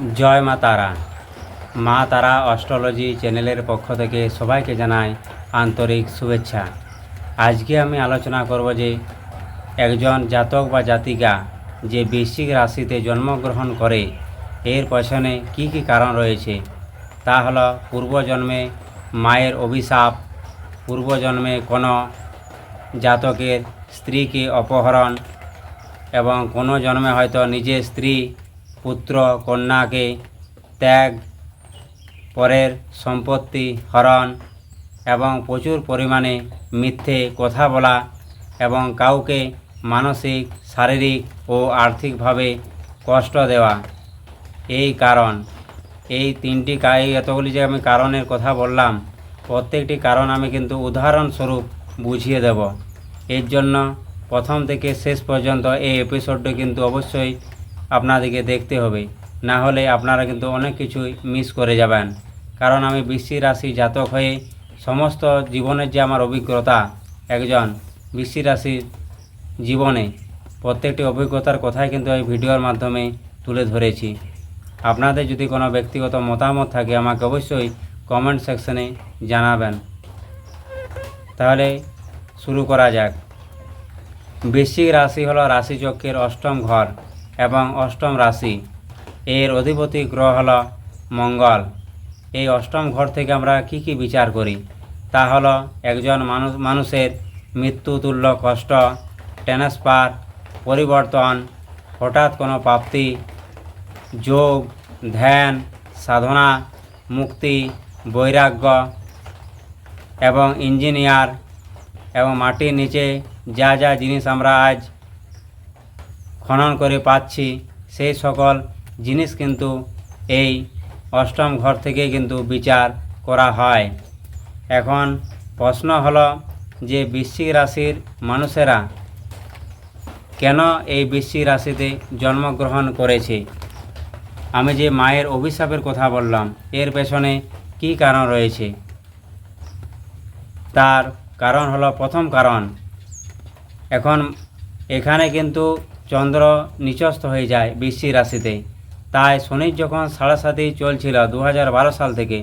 জয় মা তারা। মা তারা অস্ট্রোলজি চ্যানেলের পক্ষ থেকে সবাইকে জানাই আন্তরিক শুভেচ্ছা। আজকে আমি আলোচনা করব যে, একজন জাতক বা জাতিকা যে বৃশ্চিক রাশিতে জন্মগ্রহণ করে, এর পেছনে কি কি কারণ রয়েছে? তা হলো, পূর্বজন্মে মায়ের অভিশাপ, পূর্বজন্মে কোনো জাতকের স্ত্রীকে অপহরণ, এবং কোনো জন্মে হয়তো নিজের স্ত্রী পুত্র কন্যাকে ত্যাগ, পরের সম্পত্তি হরণ এবং প্রচুর পরিমাণে মিথ্যে কথা বলা এবং কাউকে মানসিক, শারীরিক ও আর্থিকভাবে কষ্ট দেওয়া। এই কারণ। এই তিনটি এই এতগুলি যে আমি কারণের কথা বললাম, প্রত্যেকটি কারণ আমি কিন্তু উদাহরণস্বরূপ বুঝিয়ে দেব। এর জন্য প্রথম থেকে শেষ পর্যন্ত এই এপিসোডটি কিন্তু অবশ্যই আপনাদেরকে দেখতে হবে। না হলে আপনারা কিন্তু অনেক কিছুই মিস করে যাবেন। কারণ আমি বৃশ্চিক রাশি জাতক হয়ে সমস্ত জীবনের যে আমার অভিজ্ঞতা একজন বৃশ্চিক রাশির জীবনে, প্রত্যেকটি অভিজ্ঞতার কথাই কিন্তু এই ভিডিওর মাধ্যমে তুলে ধরেছি। আপনাদের যদি কোনো ব্যক্তিগত মতামত থাকে, আমাকে অবশ্যই কমেন্ট সেকশনে জানাবেন। তাহলে শুরু করা যাক। বৃশ্চিক রাশি হলো রাশিচক্রের অষ্টম ঘর। এবং অষ্টম রাশি। এর অধিপতি গ্রহ হল মঙ্গল। এই অষ্টম ঘর থেকে আমরা কি কি বিচার করি? তা হল একজন মানুষ মানুষের মৃত্যুতুল্য কষ্ট, ট্রান্সফার, পরিবর্তন, হঠাৎ কোনো প্রাপ্তি, যোগ, ধ্যান, সাধনা, মুক্তি, বৈরাগ্য এবং ইঞ্জিনিয়ার এবং মাটির নিচে যা যা জিনিস আমরা আজ খনন করে পাচ্ছি, সেই সকল জিনিস কিন্তু এই অষ্টম ঘর থেকে কিন্তু বিচার করা হয়। এখন প্রশ্ন হলো যে বৃশ্চিক রাশির মানুষেরা কেন এই বৃশ্চিক রাশিতে জন্মগ্রহণ করেছে? আমি যে মায়ের অভিশাপের কথা বললাম, এর পেছনে কি কারণ রয়েছে? তার কারণ হলো প্রথম কারণ, এখন এখানে কিন্তু চন্দ্র নিচস্থ হয়ে যায় বৃষ্টি রাশিতে। তাই শনির যখন সাড়ে সাতেই চলছিল দু হাজার বারো সাল থেকে,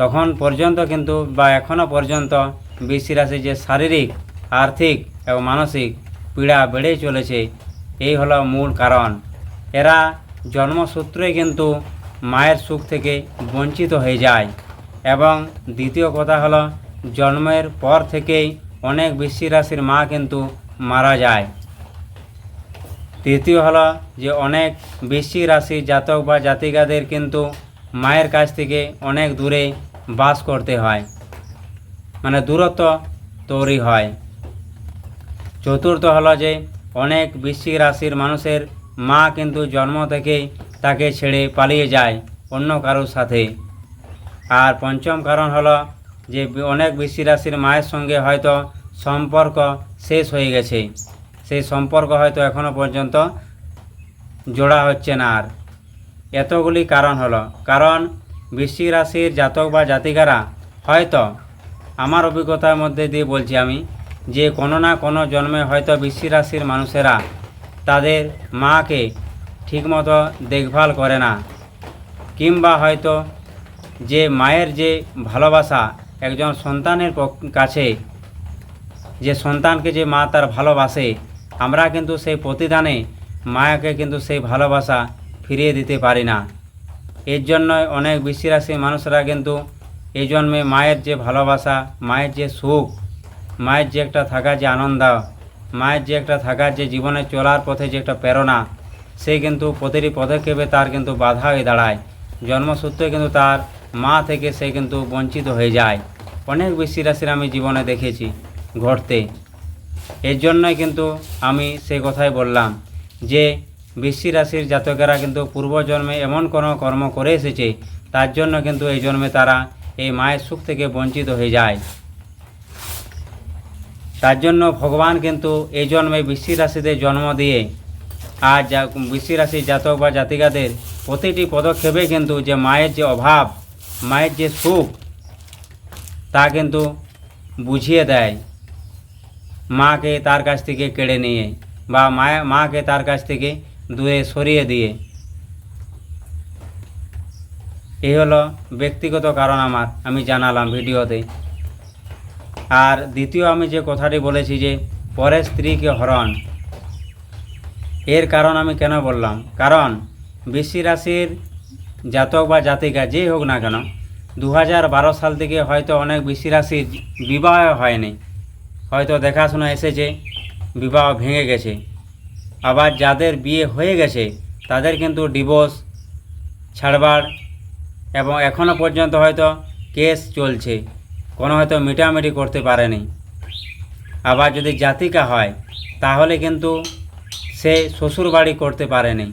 তখন পর্যন্ত কিন্তু বা এখনও পর্যন্ত বৃষ্টি রাশি যে শারীরিক, আর্থিক এবং মানসিক পীড়া বেড়েই চলেছে, এই হলো মূল কারণ। এরা জন্মসূত্রে কিন্তু মায়ের সুখ থেকে বঞ্চিত হয়ে যায়। এবং দ্বিতীয় কথা হলো, জন্মের পর থেকেই অনেক বৃষ্টি রাশির মা কিন্তু মারা যায়। তৃতীয় হলো যে অনেক বৃশ্চিক রাশির জাতক বা জাতিকাদের কিন্তু মায়ের কাছ থেকে অনেক দূরে বাস করতে হয়। মানে দূরত্ব তৈরি হয়। চতুর্থ হলো যে অনেক বৃশ্চিক রাশির মানুষের মা কিন্তু জন্ম থেকে তাকে ছেড়ে পালিয়ে যায় অন্য কারোর সাথে। আর পঞ্চম কারণ হলো যে অনেক বৃশ্চিক রাশির মায়ের সঙ্গে হয়তো সম্পর্ক শেষ হয়ে গেছে। সেই সম্পর্ক হয়তো এখনও পর্যন্ত জোড়া হচ্ছে না আর। এতগুলি কারণ হলো, কারণ বৃশ্চিক রাশির জাতক বা জাতিকারা হয়তো আমার অভিজ্ঞতার মধ্যে দিয়ে বলছি আমি যে কোনো না কোনো জন্মে হয়তো বৃশ্চিক রাশির মানুষেরা তাদের মাকে ঠিকমতো দেখভাল করে না, কিংবা হয়তো যে মায়ের যে ভালোবাসা একজন সন্তানের কাছে, যে সন্তানকে যে মা তার ভালোবাসে আমরা কিন্তু সেই প্রতিদানে মায়াকে কিন্তু সেই ভালোবাসা ফিরিয়ে দিতে পারি না। এর জন্য অনেক বিশ্বাসী মানুষরা কিন্তু এই জন্মে মায়ের যে ভালোবাসা, মায়ের যে সুখ, মায়ের যে একটা থাকার যে আনন্দ, মায়ের যে একটা থাকার যে জীবনে চলার পথে যে একটা প্রেরণা সে কিন্তু প্রতিটি পদক্ষেপে তার কিন্তু বাধা হয়ে দাঁড়ায়। জন্মসূত্রে কিন্তু তার মা থেকে সে কিন্তু বঞ্চিত হয়ে যায়। অনেক বেশি রাশির আমি জীবনে দেখেছি ঘটতে। এর জন্যই কিন্তু আমি সে কথাই বললাম যে বৃশ্চিক রাশির জাতকেরা কিন্তু পূর্বজন্মে এমন কোনো কর্ম করে এসেছে, তার জন্য কিন্তু এই জন্মে তারা এই মায়ের সুখ থেকে বঞ্চিত হয়ে যায়। তার জন্য ভগবান কিন্তু এই জন্মে বৃশ্চিক রাশিতে জন্ম দিয়ে আর যা বৃশ্চিক রাশির জাতক বা জাতিকাদের প্রতিটি পদক্ষেপে কিন্তু যে মায়ের যে অভাব, মায়ের যে সুখ, তা কিন্তু বুঝিয়ে দেয়। মাকে তার কাছ থেকে কেড়ে নিয়ে বা মায়া মাকে তার কাছ থেকে দূরে সরিয়ে দিয়ে। এই হলো ব্যক্তিগত কারণ আমার, আমি জানালাম ভিডিওতে। আর দ্বিতীয় আমি যে কথাটি বলেছি যে, পরের স্ত্রীকে হরণ। এর কারণ আমি কেন বললাম? কারণ বৃষ্টি রাশির জাতক বা জাতিকা যেই হোক না কেন দু সাল থেকে হয়তো অনেক বৃষ্টি রাশির বিবাহ হয়নি। হয়তো দেখাশোনা এসেছে, বিবাহ ভেঙে গেছে। আবার যাদের বিয়ে হয়ে গেছে, তাদের কিন্তু ডিভোর্স ছাড়বার এবং এখনও পর্যন্ত হয়তো কেস চলছে, কোনো হয়তো মিটামিটি করতে পারেনি। আবার যদি জাতিকা হয়, তাহলে কিন্তু সে শ্বশুর বাড়ি করতে পারেনি।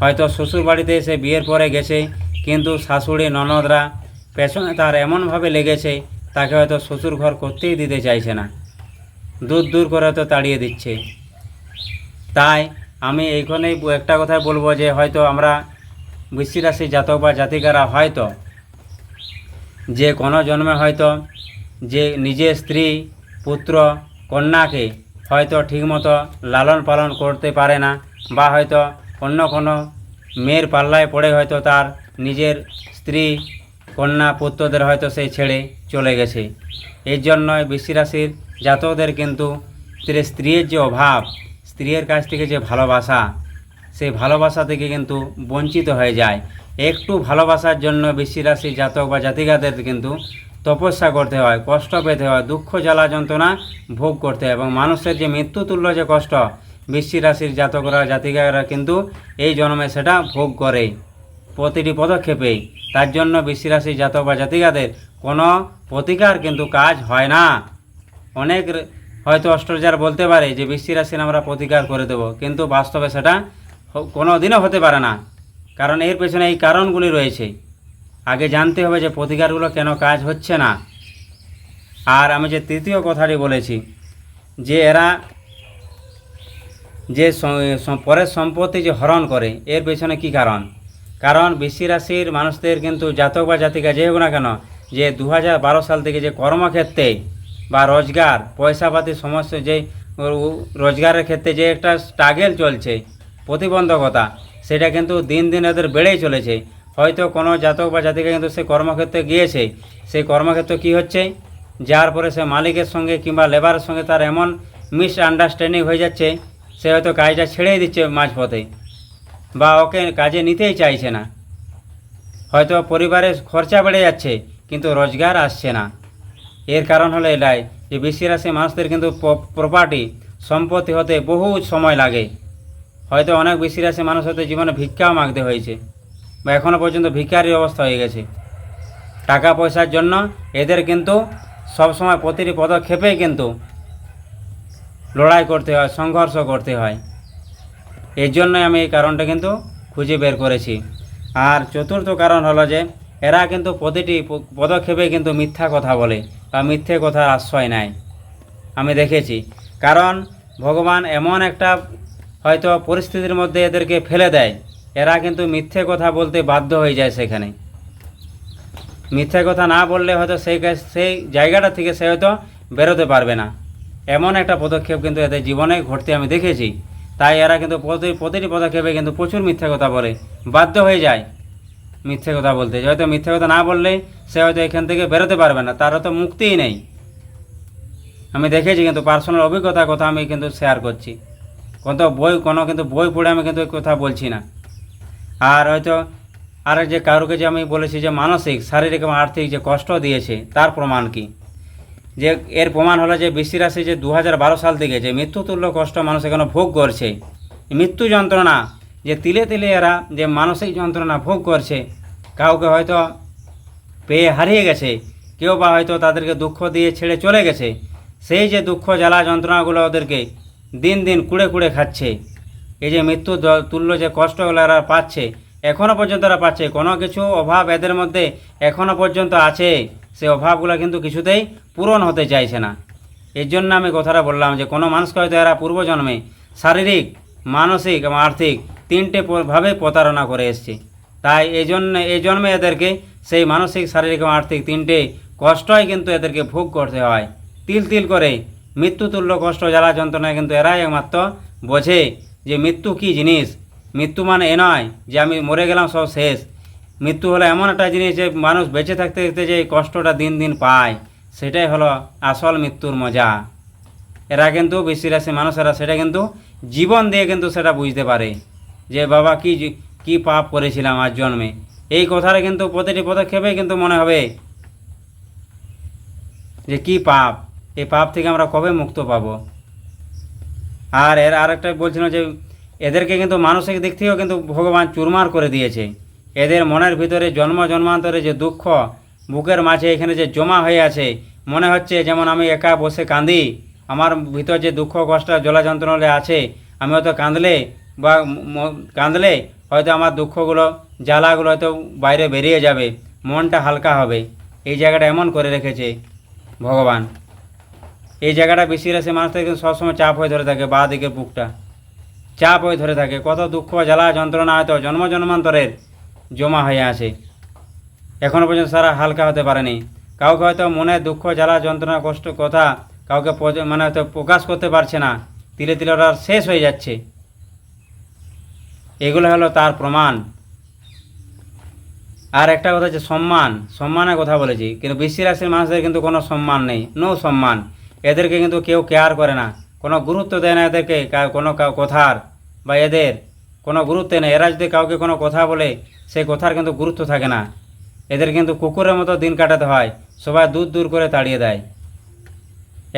হয়তো শ্বশুর বাড়িতে সে বিয়ের পরে গেছে, কিন্তু শাশুড়ি, ননদরা পেছনে তার এমনভাবে লেগেছে তাকে হয়তো শ্বশুর ঘর করতেই দিতে চাইছে না। দূর দূর করে হয়তো তাড়িয়ে দিচ্ছে। তাই আমি এইখানেই একটা কথাই বলব যে হয়তো আমরা বৃষ্টি রাশি জাতক বা জাতিকারা হয়তো যে কোনো জন্মে হয়তো যে নিজের স্ত্রী, পুত্র, কন্যাকে হয়তো ঠিকমতো লালন পালন করতে পারে না বা হয়তো অন্য কোনো মেয়ের পাল্লায় পড়ে হয়তো তার নিজের স্ত্রী কন্যা পুত্রদের হয়তো সেই ছেড়ে চলে গেছে। এর জন্যই বৃষ্টি রাশির জাতকদের কিন্তু স্ত্রীর যে অভাব, স্ত্রীর কাছ থেকে যে ভালোবাসা সেই ভালোবাসা থেকে কিন্তু বঞ্চিত হয়ে যায়। একটু ভালোবাসার জন্য বৃষ্টি রাশির জাতক বা জাতিকাদের কিন্তু তপস্যা করতে হয়, কষ্ট পেতে হয়, দুঃখ, জ্বালা, যন্ত্রণা ভোগ করতে হয় এবং মানুষের যে মৃত্যুতুল্য যে কষ্ট বৃষ্টি রাশির জাতকরা, জাতিকারা কিন্তু এই জন্মে সেটা ভোগ করে। প্রতিটি পদক্ষেপেই। তার জন্য বৃষ্টি রাশির জাতক বা জাতিকাদের কোনো প্রতিকার কিন্তু কাজ হয় না। অনেক হয়তো অস্ট্রোলজার বলতে পারে যে বৃষ্টি রাশির আমরা প্রতিকার করে দেব, কিন্তু বাস্তবে সেটা কোনো দিনও হতে পারে না। কারণ এর পেছনে এই কারণগুলি রয়েছে। আগে জানতে হবে যে প্রতিকারগুলো কেন কাজ হচ্ছে না। আর আমি যে তৃতীয় কথাটি বলেছি, যে এরা যে পরের সম্পত্তি যে হরণ করে, এর পেছনে কি কারণ? কারণ বৃষ্টি রাশির মানুষদের কিন্তু জাতক বা জাতিকা যে হোক না কেন, যে দু সাল থেকে যে কর্মক্ষেত্রে বা রোজগার পয়সাপাতি সমস্ত যে রোজগারের ক্ষেত্রে যে একটা স্ট্রাগেল চলছে, প্রতিবন্ধকতা, সেটা কিন্তু দিন দিন এদের বেড়েই চলেছে। হয়তো কোনো জাতক বা জাতিকা কিন্তু সে কর্মক্ষেত্রে গিয়েছে, সেই কর্মক্ষেত্রে কি হচ্ছে? যার পরে সে মালিকের সঙ্গে কিংবা লেবারের সঙ্গে তার এমন মিস আন্ডারস্ট্যান্ডিং হয়ে যাচ্ছে, সে হয়তো কাজটা ছেড়েই দিচ্ছে মাঝপথে। বা ওকে কাজে নিতেই চাইছে না। হয়তো পরিবারের খরচা বেড়ে যাচ্ছে, কিন্তু রোজগার আসছে না। এর কারণ হলো এটাই যে বৃষ্টি রাশি মানুষদের কিন্তু প্রপার্টি সম্পত্তি হতে বহু সময় লাগে। হয়তো অনেক বৃষ্টি রাশি মানুষ হতে জীবনে ভিক্ষাও মাগতে হয়েছে, বা এখনও পর্যন্ত ভিক্ষারির অবস্থা হয়ে গেছে। টাকা পয়সার জন্য এদের কিন্তু সবসময় প্রতিটি পদক্ষেপেই কিন্তু লড়াই করতে হয়, সংঘর্ষ করতে হয়। এর জন্যই আমি এই কারণটা কিন্তু খুঁজে বের করেছি। আর চতুর্থ কারণ হলো যে, এরা কিন্তু প্রতিটি পদক্ষেপে কিন্তু মিথ্যা কথা বলে বা মিথ্যে কথার আশ্রয় নেয়। আমি দেখেছি। কারণ ভগবান এমন একটা হয়তো পরিস্থিতির মধ্যে এদেরকে ফেলে দেয়, এরা কিন্তু মিথ্যে কথা বলতে বাধ্য হয়ে যায় সেখানে। মিথ্যে কথা না বললে হয়তো সেই সেই জায়গাটা থেকে সে হয়তো বেরোতে পারবে না। এমন একটা পদক্ষেপ কিন্তু এদের জীবনে ঘটতে আমি দেখেছি। তাই এরা কিন্তু প্রতি প্রতিটি পদক্ষেপে কিন্তু প্রচুর মিথ্যে কথা বলে। বাধ্য হয়ে যায় মিথ্যে কথা বলতে। হয়তো মিথ্যে কথা না বললেই সে হয়তো এখান থেকে বেরোতে পারবে না তার হয়তো মুক্তিই নেই। আমি দেখেছি কিন্তু পার্সোনাল অভিজ্ঞতার কথা আমি কিন্তু শেয়ার করছি। কত বই কোনো কিন্তু বই পড়ে আমি কিন্তু কথা বলছি না। আর হয়তো আর যে কারোকে যে আমি বলেছি যে মানসিক, শারীরিক এবং আর্থিক যে কষ্ট দিয়েছে, তার প্রমাণ কি? যে এর প্রমাণ হলো যে বৃষ্টি রাশি যে দু হাজার বারো সাল থেকে যে মৃত্যুতুল্য কষ্ট মানুষ এখানে ভোগ করছে। মৃত্যু যন্ত্রণা, যে তিলে তিলে এরা যে মানসিক যন্ত্রণা ভোগ করছে, কাউকে হয়তো পেয়ে হারিয়ে গেছে, কেউ বা হয়তো তাদেরকে দুঃখ দিয়ে ছেড়ে চলে গেছে, সেই যে দুঃখ জ্বালা যন্ত্রণাগুলো ওদেরকে দিন দিন কুড়ে কুড়ে খাচ্ছে। এই যে মৃত্যু তুল্য যে কষ্টগুলো এরা পাচ্ছে এখনও পর্যন্ত এরা পাচ্ছে, কোনো কিছু অভাব এদের মধ্যে এখনও পর্যন্ত আছে। সে অভাবগুলো কিন্তু কিছুতেই পূরণ হতে চাইছে না। এর জন্য আমি কথাটা বললাম যে, কোনো মানুষকে হয়তো এরা পূর্বজন্মে শারীরিক, মানসিক এবং আর্থিক তিনটে ভাবে প্রতারণা করে এসছে। তাই এই জন্য, এই জন্মে এদেরকে সেই মানসিক, শারীরিক এবং আর্থিক তিনটে কষ্টই কিন্তু এদেরকে ভোগ করতে হয়। তিল তিল করে মৃত্যুতুল্য কষ্ট, জ্বালা যন্ত্রণায় কিন্তু এরাই একমাত্র বোঝে যে, মৃত্যু কী জিনিস? মৃত্যু মানে এ নয় যে, আমি মরে গেলাম সব শেষ। মৃত্যু হলো এমন একটা জিনিস যে মানুষ বেঁচে থাকতে থাকতে যে কষ্টটা দিন দিন পায়, সেটাই হলো আসল মৃত্যুর মজা। এরা কিন্তু বৃষ্টি রাশি মানুষেরা সেটা কিন্তু জীবন দিয়ে কিন্তু সেটা বুঝতে পারে যে বাবা কি কি পাপ করেছিলাম আজ জন্মে। এই কথাটা কিন্তু প্রতিটি পদক্ষেপে কিন্তু মনে হবে যে কি পাপ এই পাপ থেকে আমরা কবে মুক্ত পাব? আর এর আরেকটা বলছিলাম যে এদেরকে কিন্তু মানসিক দিক থেকেও কিন্তু ভগবান চুরমার করে দিয়েছে। এদের মনের ভিতরে জন্ম জন্মান্তরে যে দুঃখ, বুকের মাঝে এখানে যে জমা হয়ে আছে, মনে হচ্ছে যেমন আমি একা বসে কাঁদি আমার ভিতর যে দুঃখ, কষ্ট জ্বলা যন্ত্রণা আছে, আমি হয়তো কাঁদলে বা কাঁদলে হয়তো আমার দুঃখগুলো, জ্বালাগুলো হয়তো বাইরে বেরিয়ে যাবে, মনটা হালকা হবে। এই জায়গাটা এমন করে রেখেছে ভগবান। এই জায়গাটা বেশি রাশি মানুষদের কিন্তু সবসময় চাপ হয়ে ধরে থাকে, বা দিকের বুকটা। চাপ হয়ে ধরে থাকে। কত দুঃখ, জ্বালা, যন্ত্রণা হয়তো জন্ম জন্মান্তরের জমা হয়ে আছে। এখনও পর্যন্ত সারা হালকা হতে পারেনি। কাউকে হয়তো মনে দুঃখ, জ্বালা, যন্ত্রণা, কষ্ট, কথা কাউকে মানে হয়তো প্রকাশ করতে পারছে না। তিলে তিলে ওরা শেষ হয়ে যাচ্ছে। এগুলো হলো তার প্রমাণ। আর একটা কথা হচ্ছে সম্মান। সম্মানের কথা বলেছি। কিন্তু বৃষ্টি রাশির মানুষদের কিন্তু কোনো সম্মান নেই। নো সম্মান। এদেরকে কিন্তু কেউ কেয়ার করে না। কোনো গুরুত্ব দেয় না এদেরকে। কোনো কথার বা এদের। কোনো গুরুত্ব নেই। এরা যদি কাউকে কোনো কথা বলে, সেই কথার কিন্তু গুরুত্ব থাকে না। এদের কিন্তু কুকুরের মতো দিন কাটাতে হয়, সবাই দূর দূর করে তাড়িয়ে দেয়।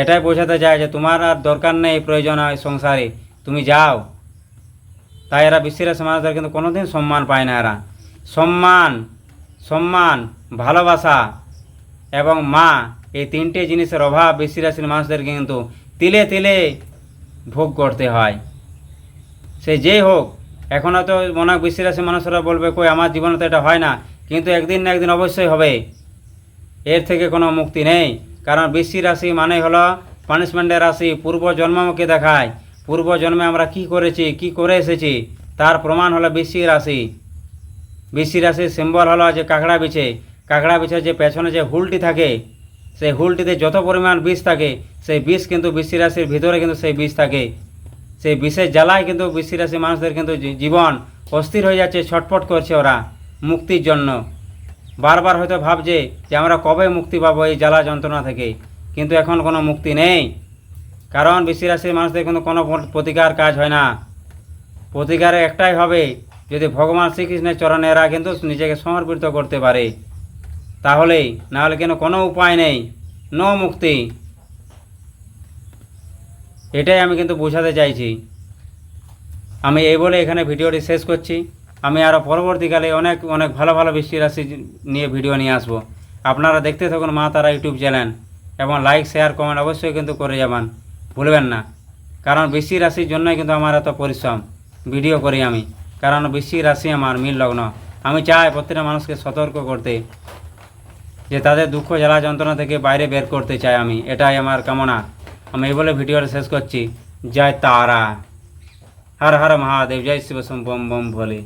এটাই বোঝাতে চায় যে তোমার আর দরকার নেই, প্রয়োজন হয় সংসারে। তুমি যাও। তাই এরা বিশ্বের সমাজদের কিন্তু কোনোদিন সম্মান পায় না এরা। সম্মান সম্মান, ভালোবাসা এবং মা, এই তিনটে জিনিসের অভাব বৃষ্টি রাশির মানুষদেরকে কিন্তু তিলে তিলে ভোগ করতে হয়। সে যেই হোক এখন হয়তো মনে বৃষ্টি রাশির মানুষরা বলবে, কই, আমার জীবনে তো এটা হয় না। কিন্তু একদিন না একদিন অবশ্যই হবে। এর থেকে কোনো মুক্তি নেই। কারণ বৃষ্টি রাশি মানে হলো পানিশমেন্টের রাশি, পূর্ব জন্মকে দেখায়। পূর্ব জন্মে আমরা কি করেছি, কি করে এসেছি, তার প্রমাণ হলো বৃষ্টি রাশি। বৃষ্টি রাশির সিম্বল হলো যে কাঁকড়া বিছে। কাঁকড়া বিছে যে পেছনে যে হুলটি থাকে, সেই হুলটিতে যত পরিমাণ বিষ থাকে, সেই বিষ কিন্তু বৃষ্টি রাশির ভিতরে কিন্তু সেই বিষ থাকে। সেই বিষের জ্বালায় কিন্তু বৃষ্টি রাশি মানুষদের কিন্তু জীবন অস্থির হয়ে যাচ্ছে, ছটফট করছে ওরা মুক্তির জন্য। বারবার হয়তো ভাবছে যে আমরা কবে মুক্তি পাবো এই জ্বালা যন্ত্রণা থেকে, কিন্তু এখন কোনো মুক্তি নেই। কারণ বৃষ্টি রাশির মানুষদের কিন্তু কোনো প্রতিকার কাজ হয় না। প্রতিকার একটাই হবে, যদি ভগবান শ্রীকৃষ্ণের চরণে এরা কিন্তু নিজেকে সমর্পিত করতে পারে। তাহলেই নাহলে কেন কোনো উপায় নেই। নো মুক্তি। এটাই আমি কিন্তু বোঝাতে চাইছি। আমি এই বলে এখানে ভিডিওটি শেষ করছি। আমি আরও পরবর্তীকালে অনেক অনেক ভালো ভালো বৃষ্টি রাশি নিয়ে ভিডিও নিয়ে আসব। আপনারা দেখতে থাকুন মা তারা ইউটিউব চ্যানেল এবং লাইক, শেয়ার, কমেন্ট অবশ্যই কিন্তু করে যাবেন। ভুলবেন না। কারণ বৃষ্টি রাশির জন্যই কিন্তু আমার এত পরিশ্রম। ভিডিও করি আমি। কারণ বৃষ্টি রাশি আমার মিল লগ্ন। আমি চাই প্রত্যেকটা মানুষকে সতর্ক করতে, যে তাদের দুঃখ, জ্বালা, যন্ত্রণা থেকে বাইরে বের করতে চাই আমি। এটাই আমার কামনা। আমি এই বলে ভিডিওটা শেষ করছি। জয় তারা। হর হর মহাদেব, জয় শিব বম বম ভোলে